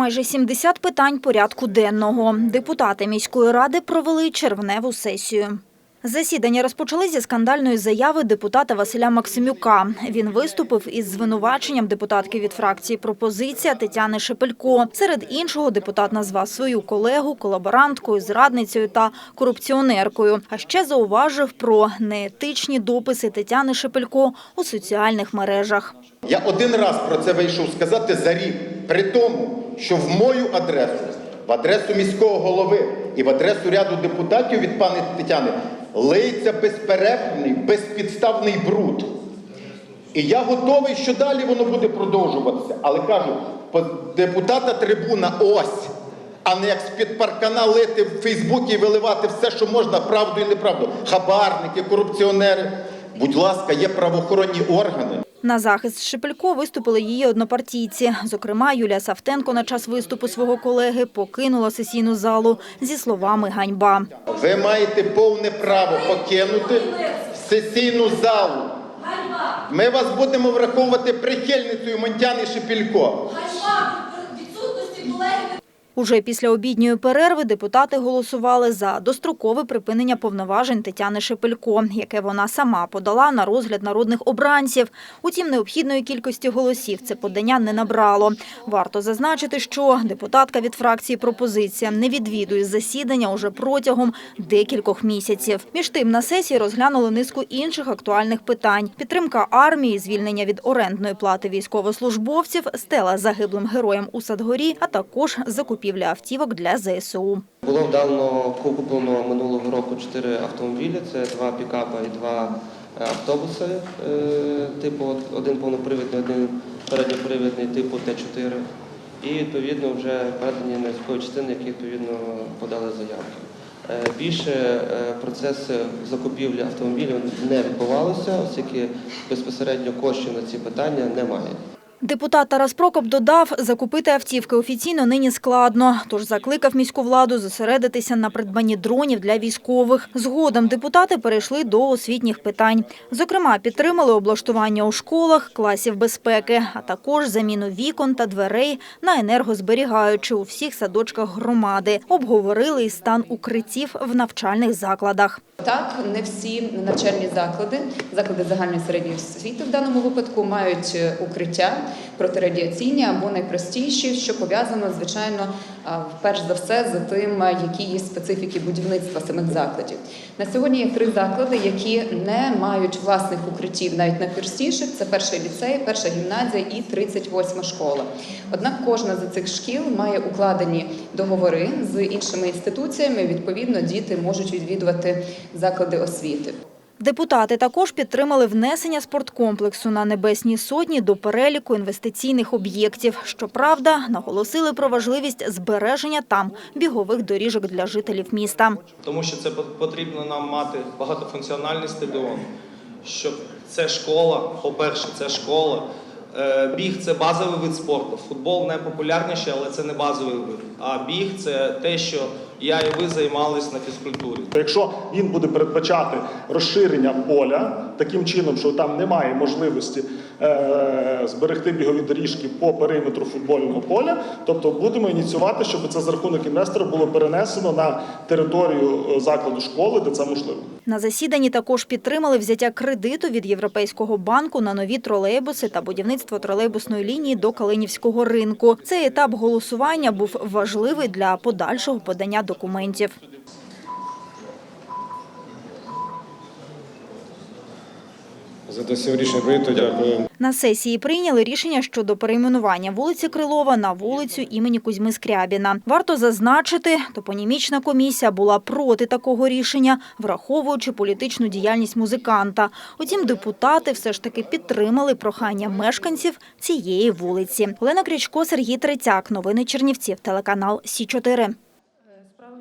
Майже 70 питань порядку денного. Депутати міської ради провели червневу сесію. Засідання розпочали зі скандальної заяви депутата Василя Максимюка. Він виступив із звинуваченням депутатки від фракції «Пропозиція» Тетяни Шепелько. Серед іншого депутат назвав свою колегу колаборанткою, зрадницею та корупціонеркою. А ще зауважив про неетичні дописи Тетяни Шепелько у соціальних мережах. Я один раз про це вийшов сказати за рік, при тому, що в мою адресу, в адресу міського голови і в адресу ряду депутатів від пані Тетяни лиється безперервний, безпідставний бруд. І я готовий, що далі воно буде продовжуватися. Але кажу, депутата трибуна ось, а не як з-під паркана лити в Фейсбуці і виливати все, що можна, правду і неправду. Хабарники, корупціонери. Будь ласка, є правоохоронні органи. На захист Шепелько виступили її однопартійці. Зокрема, Юлія Савтенко на час виступу свого колеги покинула сесійну залу зі словами «ганьба». Ви маєте повне право покинути сесійну залу. Ми вас будемо враховувати прихильницею Монтяни Шепілько. Ганьба відсутності колеги Уже після обідньої перерви депутати голосували за дострокове припинення повноважень Тетяни Шепелько, яке вона сама подала на розгляд народних обранців. Утім, необхідної кількості голосів це подання не набрало. Варто зазначити, що депутатка від фракції «Пропозиція» не відвідує засідання уже протягом декількох місяців. Між тим, на сесії розглянули низку інших актуальних питань. Підтримка армії, звільнення від орендної плати військовослужбовців, стела загиблим героям у Садгорі, а також закупівля автівок для ЗСУ. Було вдано куплено минулого року чотири автомобілі. Це два пікапа і два е, автобуси. е, Типу один повнопривідний, один передньопривідний типу Т4. І відповідно вже передані на військові частини, які відповідно подали заявки. Е, Більше процес закупівлі автомобілів не відбувалося, оскільки безпосередньо коштів на ці питання немає. Депутат Тарас Прокоп додав, закупити автівки офіційно нині складно, тож закликав міську владу зосередитися на придбанні дронів для військових. Згодом депутати перейшли до освітніх питань. Зокрема, підтримали облаштування у школах, класів безпеки, а також заміну вікон та дверей на енергозберігаючі у всіх садочках громади. Обговорили і стан укриттів в навчальних закладах. Так, не всі навчальні заклади, заклади загальної середньої освіти в даному випадку мають укриття протирадіаційні або найпростіші, що пов'язано, звичайно, перш за все з тим, які є специфіки будівництва самих закладів. На сьогодні є три заклади, які не мають власних укриттів, навіть найпростіших. Це перший ліцей, перша гімназія і 38 школа. Однак кожна з цих шкіл має укладені договори з іншими інституціями. Відповідно, діти можуть відвідувати заклади освіти. Депутати також підтримали внесення спорткомплексу на Небесній Сотні до переліку інвестиційних об'єктів. Щоправда, наголосили про важливість збереження там бігових доріжок для жителів міста. тому що це потрібно нам мати багатофункціональний стадіон, щоб це школа, по-перше, це школа. Е, Біг це базовий вид спорту. Футбол найпопулярніший, але це не базовий вид. А біг це те, що я і ви займались на фізкультурі. Якщо він буде передбачати розширення поля таким чином, що там немає можливості е, зберегти бігові доріжки по периметру футбольного поля, тобто будемо ініціювати, щоб це за рахунок інвестора було перенесено на територію е, закладу школи, де це можливо. На засіданні також підтримали взяття кредиту від Європейського банку на нові тролейбуси та будівництво тролейбусної лінії до Калинівського ринку. Цей етап голосування був важливий для подальшого подання документів. За те сьогодні рішення прийнято. Дякую. На сесії прийняли рішення щодо перейменування вулиці Крилова на вулицю імені Кузьми Скрябіна. Варто зазначити, топонімічна комісія була проти такого рішення, враховуючи політичну діяльність музиканта. Утім, депутати все ж таки підтримали прохання мешканців цієї вулиці. Олена Крячко, Сергій Третяк. Новини Чернівців. Телеканал Сі 4